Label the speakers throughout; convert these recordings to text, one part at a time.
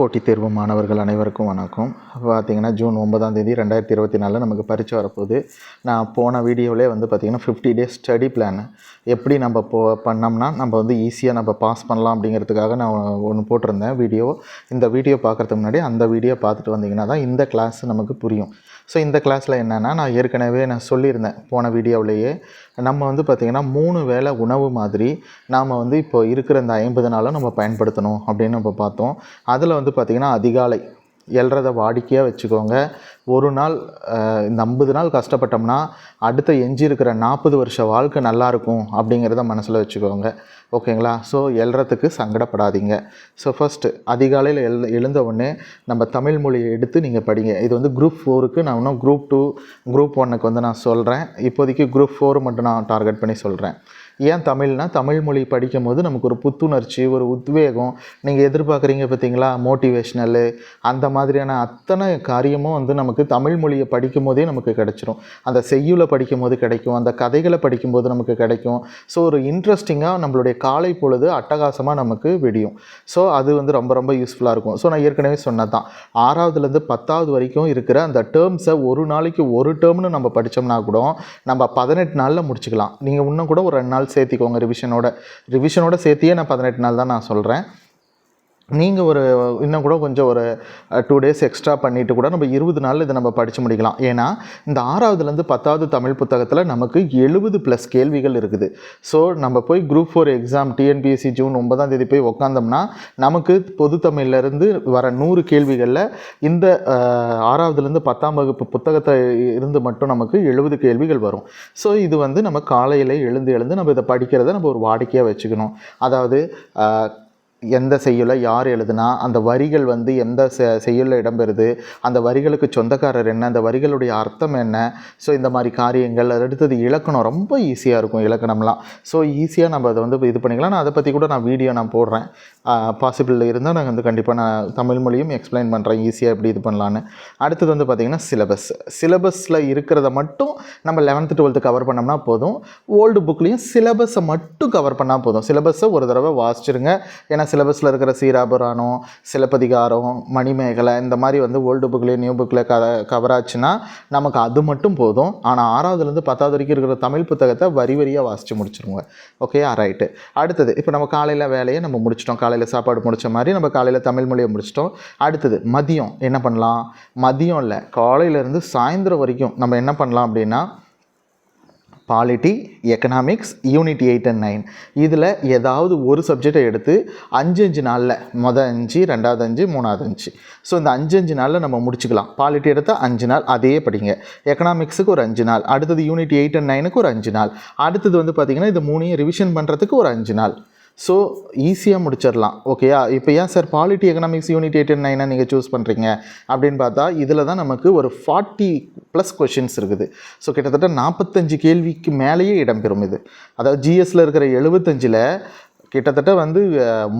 Speaker 1: போட்டித் தேர்வு மாணவர்கள் அனைவருக்கும் வணக்கம். பார்த்திங்கன்னா ஜூன் ஒன்பதாம் தேதி ரெண்டாயிரத்தி இருபத்தி நாலில் நமக்கு பரிச்சு வரப்போகுது. நான் போன வீடியோவிலே வந்து பார்த்திங்கன்னா ஃபிஃப்டி டேஸ் ஸ்டடி பிளான் எப்படி நம்ம போ பண்ணோம்னா நம்ம வந்து ஈஸியாக நம்ம பாஸ் பண்ணலாம் அப்படிங்கிறதுக்காக நான் ஒன்று போட்டிருந்தேன் வீடியோ. இந்த வீடியோ பார்க்குறதுக்கு முன்னாடி அந்த வீடியோ பார்த்துட்டு வந்தீங்கன்னா தான் இந்த கிளாஸ் நமக்கு புரியும். ஸோ இந்த கிளாஸில் என்னென்னா நான் ஏற்கனவே நான் சொல்லியிருந்தேன் போன வீடியோவிலேயே. நம்ம வந்து பார்த்திங்கன்னா மூணு வேளை உணவு மாதிரி நாம் வந்து இப்போ இருக்கிற இந்த ஐம்பது நாளும் நம்ம பயன்படுத்தணும் அப்படின்னு நம்ம பார்த்தோம். அதில் வந்து பார்த்திங்கன்னா அதிகாலை எல்றதை வாடிக்கையாக வச்சுக்கோங்க. ஒரு நாள் இந்த ஐம்பது நாள் கஷ்டப்பட்டோம்னா அடுத்த எஞ்சி இருக்கிற நாற்பது வருஷ வாழ்க்கை நல்லா இருக்கும் அப்படிங்கிறத மனசில் வச்சுக்கோங்க. ஓகேங்களா? ஸோ எழுறதுக்கு சங்கடப்படாதீங்க. ஸோ ஃபஸ்ட்டு அதிகாலையில் எழு எழுந்த உடனே நம்ம தமிழ் மொழியை எடுத்து நீங்கள் படிங்க. இது வந்து குரூப் ஃபோருக்கு நான் இன்னும் குரூப் டூ குரூப் ஒன்னுக்கு வந்து நான் சொல்கிறேன் இப்போதைக்கு குரூப் ஃபோர் மட்டும் நான் டார்கெட் பண்ணி சொல்கிறேன் ஏன் தமிழ்னா தமிழ் மொழி படிக்கும் போது நமக்கு ஒரு புத்துணர்ச்சி ஒரு உத்வேகம். நீங்கள் எதிர்பார்க்குறீங்க பார்த்தீங்களா? மோட்டிவேஷ்னலு அந்த மாதிரியான அத்தனை காரியமும் வந்து நமக்கு தமிழ் மொழியை படிக்கும் போதே நமக்கு கிடைச்சிரும். அந்த செய்யுளை படிக்கும் போது கிடைக்கும் அந்த கதைகளை படிக்கும்போது நமக்கு கிடைக்கும். ஸோ ஒரு இன்ட்ரெஸ்டிங்காக நம்மளுடைய காலை பொழுது அட்டகாசமாக நமக்கு விடியும். ஸோ அது வந்து ரொம்ப ரொம்ப யூஸ்ஃபுல்லாக இருக்கும். ஸோ நான் ஏற்கனவே சொன்னது தான் ஆறாவதுலேருந்து பத்தாவது வரைக்கும் இருக்கிற அந்த டேர்ம்ஸை ஒரு நாளைக்கு ஒரு டேர்ம்னு நம்ம படித்தோம்னா கூட நம்ம பதினெட்டு நாளில் முடிச்சுக்கலாம். நீங்கள் இன்னும் கூட ஒரு ரெண்டு நாள் சேர்த்திக்கோங்க ரிவிஷனோட ரிவிஷனோட சேர்த்தியே நான் பதினெட்டு நாள் தான் நான் சொல்கிறேன் நீங்கள் ஒரு இன்னும் கூட கொஞ்சம் ஒரு டூ டேஸ் எக்ஸ்ட்ரா பண்ணிட்டு கூட நம்ம இருபது நாளில் இதை நம்ம படித்து முடிக்கலாம். ஏன்னா இந்த ஆறாவதுலேருந்து பத்தாவது தமிழ் புத்தகத்தில் நமக்கு எழுபது ப்ளஸ் கேள்விகள் இருக்குது. ஸோ நம்ம போய் group four exam TNPSC June ஒன்பதாம் தேதி போய் உக்காந்தோம்னா நமக்கு பொது தமிழ்லேருந்து வர நூறு கேள்விகளில் இந்த ஆறாவதுலேருந்து பத்தாம் வகுப்பு புத்தகத்தை இருந்து மட்டும் நமக்கு எழுபது கேள்விகள் வரும். ஸோ இது வந்து நம்ம காலையில் எழுந்து எழுந்து நம்ம இதை படிக்கிறத நம்ம ஒரு வாடிக்கையாக வச்சுக்கணும். அதாவது எந்த செய்யுளை யார் எழுதுனா அந்த வரிகள் வந்து எந்த செ செய்யுளில் இடம்பெறுது அந்த வரிகளுக்கு சொந்தக்காரர் என்ன அந்த வரிகளுடைய அர்த்தம் என்ன ஸோ இந்த மாதிரி காரியங்கள் அடுத்தது இலக்கணம் ரொம்ப ஈஸியாக இருக்கும் இலக்கணம்லாம். ஸோ ஈஸியாக நம்ம அதை வந்து இது பண்ணிக்கலாம். நான் அதை பற்றி கூட நான் வீடியோ நான் போடுறேன். பாசிபிள் இருந்தால் நான் வந்து கண்டிப்பாக நான் தமிழ் மொழியும் எக்ஸ்பிளைன் பண்ணுறேன் ஈஸியாக எப்படி இது பண்ணலான்னு. அடுத்தது வந்து பார்த்திங்கன்னா சிலபஸ் சிலபஸில் இருக்கிறத மட்டும் நம்ம லெவன்த்து டுவெல்த்து கவர் பண்ணோம்னா போதும். ஓல்டு புக்லேயும் சிலபஸை மட்டும் கவர் பண்ணால் போதும். சிலபஸை ஒரு தடவை வாசிச்சிருங்க. ஏன்னா சிலபஸில் இருக்கிற சீராபுராணம் சிலப்பதிகாரம் மணிமேகலை இந்த மாதிரி வந்து ஓல்டு புக்கில் நியூ புக்கில் க கவர் ஆச்சுன்னா நமக்கு அது மட்டும் போதும். ஆனால் ஆறாவதுலேருந்து பத்தாவது வரைக்கும் இருக்கிற தமிழ் புத்தகத்தை வரி வரியாக வாசித்து முடிச்சிருங்க ஓகே ரைட்டு அடுத்தது இப்போ நம்ம காலையில் வேலையை நம்ம முடிச்சிட்டோம். காலையில் சாப்பாடு முடித்த மாதிரி நம்ம காலையில் தமிழ் மொழியை முடிச்சிட்டோம். அடுத்தது மதியம் என்ன பண்ணலாம்? மதியம் இல்லை காலையிலேருந்து சாயந்தரம் வரைக்கும் நம்ம என்ன பண்ணலாம் அப்படின்னா polity economics unit eight and nine இதில் ஏதாவது ஒரு சப்ஜெக்டை எடுத்து அஞ்சு அஞ்சு நாளில் மொதல் அஞ்சு ரெண்டாவது அஞ்சு மூணாவது அஞ்சு. ஸோ இந்த அஞ்சு அஞ்சு நாளில் நம்ம முடிச்சுக்கலாம். பாலிட்டி எடுத்தால் அஞ்சு நாள் அதே படிங்க. எக்கனாமிக்ஸுக்கு ஒரு அஞ்சு நாள் அடுத்தது யூனிட் எயிட் அண்ட் நைனுக்கு ஒரு அஞ்சு நாள் அடுத்தது வந்து பார்த்திங்கன்னா இது மூணையும் ரிவிஷன் பண்ணுறதுக்கு ஒரு அஞ்சு நாள். ஸோ ஈஸியாக முடிச்சிடலாம். ஓகேயா இப்போ ஏன் sir polity economics unit eight and நீங்கள் சூஸ் பண்ணுறீங்க அப்படின்னு பார்த்தா இதில் தான் நமக்கு ஒரு ஃபார்ட்டி ப்ளஸ் கொஷின்ஸ் இருக்குது. ஸோ கிட்டத்தட்ட நாற்பத்தஞ்சு கேள்விக்கு மேலேயே இடம்பெறும் இது. அதாவது ஜிஎஸ்சில் இருக்கிற எழுபத்தஞ்சில் கிட்டத்தட்ட வந்து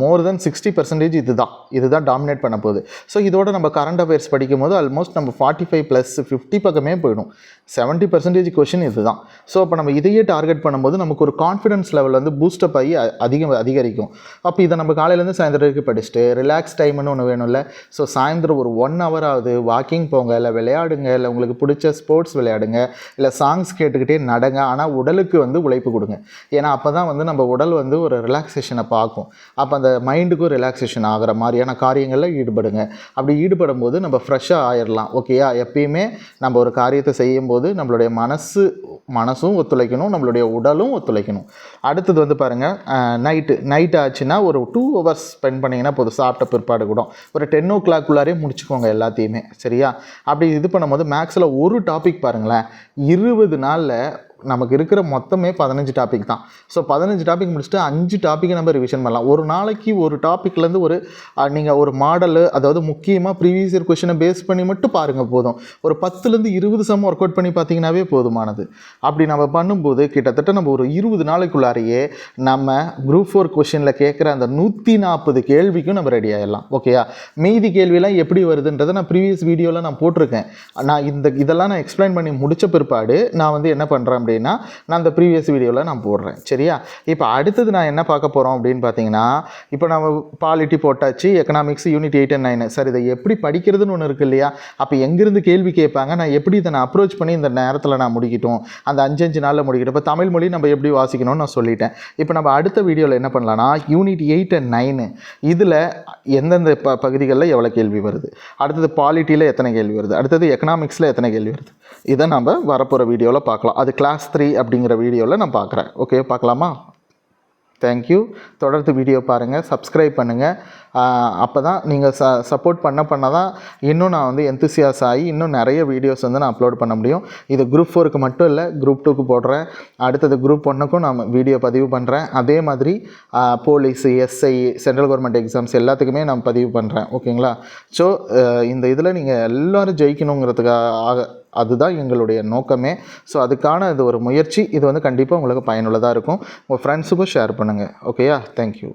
Speaker 1: மோர் தென் சிக்ஸ்டி பர்சன்டேஜ் இதுதான். இதுதான் டாமினேட் பண்ண போகுது. ஸோ இதோட நம்ம கரண்ட் அஃபேர்ஸ் படிக்கும் போது ஆல்மோஸ்ட் நம்ம ஃபார்ட்டி ஃபைவ் ப்ளஸ் ஃபிஃப்டி பக்கமே போயிடும். செவன்ட்டி பர்சன்டேஜ் கொஷின் இது தான் ஸோ அப்போ நம்ம இதையே டார்கெட் பண்ணும்போது நமக்கு ஒரு கான்ஃபிடன்ஸ் லெவல் வந்து பூஸ்டப் ஆகி அதிகம் அதிகரிக்கும். அப்போ இதை நம்ம காலையிலேருந்து சாயந்தரம் வரைக்கும் படிச்சுட்டு ரிலாக்ஸ் டைம்னு ஒன்று வேணும்ல. ஸோ சாயந்தரம் ஒரு ஒன் ஹவர் ஆகுது. வாக்கிங் போங்க இல்லை விளையாடுங்க இல்லை உங்களுக்கு பிடிச்ச ஸ்போர்ட்ஸ் விளையாடுங்க இல்லை சாங்ஸ் கேட்டுக்கிட்டே நடங்க. ஆனால் உடலுக்கு வந்து உழைப்பு கொடுங்க. ஏன்னா அப்போ தான் வந்து நம்ம உடல் வந்து ஒரு ரிலாக்ஸேஷனை பார்க்கும். அப்போ அந்த மைண்டுக்கும் ரிலாக்ஸேஷன் ஆகிற மாதிரியான காரியங்களில் ஈடுபடுங்க. அப்படி ஈடுபடும் போது நம்ம ஃப்ரெஷ்ஷாக ஆயிடலாம் ஓகேயா எப்பயுமே நம்ம ஒரு காரியத்தை செய்யும்போது நம்மளுடைய மனசு மனசும் ஒத்துழைக்கணும் நம்மளுடைய உடலும் ஒத்துழைக்கணும். அடுத்தது வந்து பாருங்கள் நைட்டு நைட் ஆச்சுன்னா ஒரு டூ ஹவர்ஸ் ஸ்பெண்ட் பண்ணிங்கன்னா போதும். சாப்பிட்ட பிற்பாடு கூட. ஒரு டென் ஓ கிளாக்குள்ளாரே முடிச்சுக்கோங்க எல்லாத்தையுமே. சரியா? அப்படி இது பண்ணும்போது மேக்ஸில் ஒரு டாபிக் பாருங்களேன். இருபது நாளில் நமக்கு இருக்கிற மொத்தமே பதினஞ்சு டாபிக் தான். ஸோ பதினஞ்சு டாபிக் முடிச்சுட்டு அஞ்சு டாப்பிக்கை நம்ம ரிவிஷன் பண்ணலாம். ஒரு நாளைக்கு ஒரு டாப்பிக்லேருந்து ஒரு நீங்கள் ஒரு மாடலு அதாவது முக்கியமாக ப்ரீவியஸ் இயர் கொஷினை பேஸ் பண்ணி மட்டும் பாருங்கள் போதும். ஒரு பத்துலேருந்து இருபது சம் ஒர்க் அவுட் பண்ணி பார்த்தீங்கன்னாவே போதுமானது. அப்படி நம்ம பண்ணும்போது கிட்டத்தட்ட நம்ம ஒரு இருபது நாளைக்குள்ளாரையே நம்ம குரூப் ஃபோர் கொஷினில் கேட்குற அந்த நூற்றி நாற்பது கேள்விக்கும் நம்ம ரெடி ஆகிடலாம் ஓகேயா மீதி கேள்வியெல்லாம் எப்படி வருதுன்றதை நான் ப்ரீவியஸ் வீடியோவில் நான் போட்டிருக்கேன். நான் இந்த இதெல்லாம் நான் எக்ஸ்பிளைன் பண்ணி முடித்த பிற்பாடு நான் வந்து என்ன பண்ணுறேன் அப்படின்னா நான் அந்த ப்ரீவியஸ் வீடியோவில் நான் போடுறேன். சரியா? இப்போ அடுத்தது நான் என்ன பார்க்க போகிறோம் அப்படின்னு பார்த்தீங்கன்னா இப்போ நம்ம பாலிட்டி போட்டாச்சு economics unit eight and nine sir இதை எப்படி படிக்கிறதுன்னு ஒன்று இருக்கு இல்லையா? அப்போ எங்கேருந்து கேள்வி கேட்பாங்க? நான் எப்படி இதை நான் அப்ரோச் பண்ணி இந்த நேரத்தில் நான் முடிக்கட்டும்? அந்த அஞ்சு அஞ்சு நாளில் முடிக்கட்டும். இப்போ தமிழ் மொழி நம்ம எப்படி வாசிக்கணும்னு நான் சொல்லிட்டேன். இப்போ நம்ம அடுத்த வீடியோவில் என்ன பண்ணலாம்னா யூனிட் எயிட் அண்ட் நைனு இதில் எந்தெந்த ப பகுதிகளில் எவ்வளோ கேள்வி வருது? அடுத்தது பாலிட்டியில் எத்தனை கேள்வி வருது? அடுத்தது எக்கனாமிக்ஸில் எத்தனை கேள்வி வருது? இதை நம்ம வரப்போகிற வீடியோவில் பார்க்கலாம். அது கிளாஸ் சாஸ்திரி அப்படிங்கிற வீடியோவில் நான் பார்க்குறேன். ஓகே பார்க்கலாமா? தேங்க்யூ தொடர்ந்து வீடியோ பாருங்கள் சப்ஸ்கிரைப் பண்ணுங்கள் அப்போ தான் நீங்கள் ச சப்போர்ட் பண்ண பண்ண தான் இன்னும் நான் வந்து எந்தூசியாஸ் ஆகி இன்னும் நிறைய வீடியோஸ் வந்து நான் அப்லோட் பண்ண முடியும். இது குரூப் ஃபோருக்கு மட்டும் இல்லை குரூப் டூக்கு போடுறேன். அடுத்தது குரூப் ஒன்றுக்கும் நான் வீடியோ பதிவு பண்ணுறேன் அதே மாதிரி police SI central government exams எல்லாத்துக்குமே நான் பதிவு பண்ணுறேன் ஓகேங்களா ஸோ இந்த இதில் நீங்கள் எல்லோரும் ஜெயிக்கணுங்கிறதுக்காக அதுதான் எங்களுடைய நோக்கமே. ஸோ அதுக்கான இது ஒரு முயற்சி. இது வந்து கண்டிப்பாக உங்களுக்கு பயனுள்ளதாக இருக்கும். உங்கள் ஃப்ரெண்ட்ஸுக்கும் ஷேர் பண்ணுங்கள் ஓகேயா தேங்க்யூ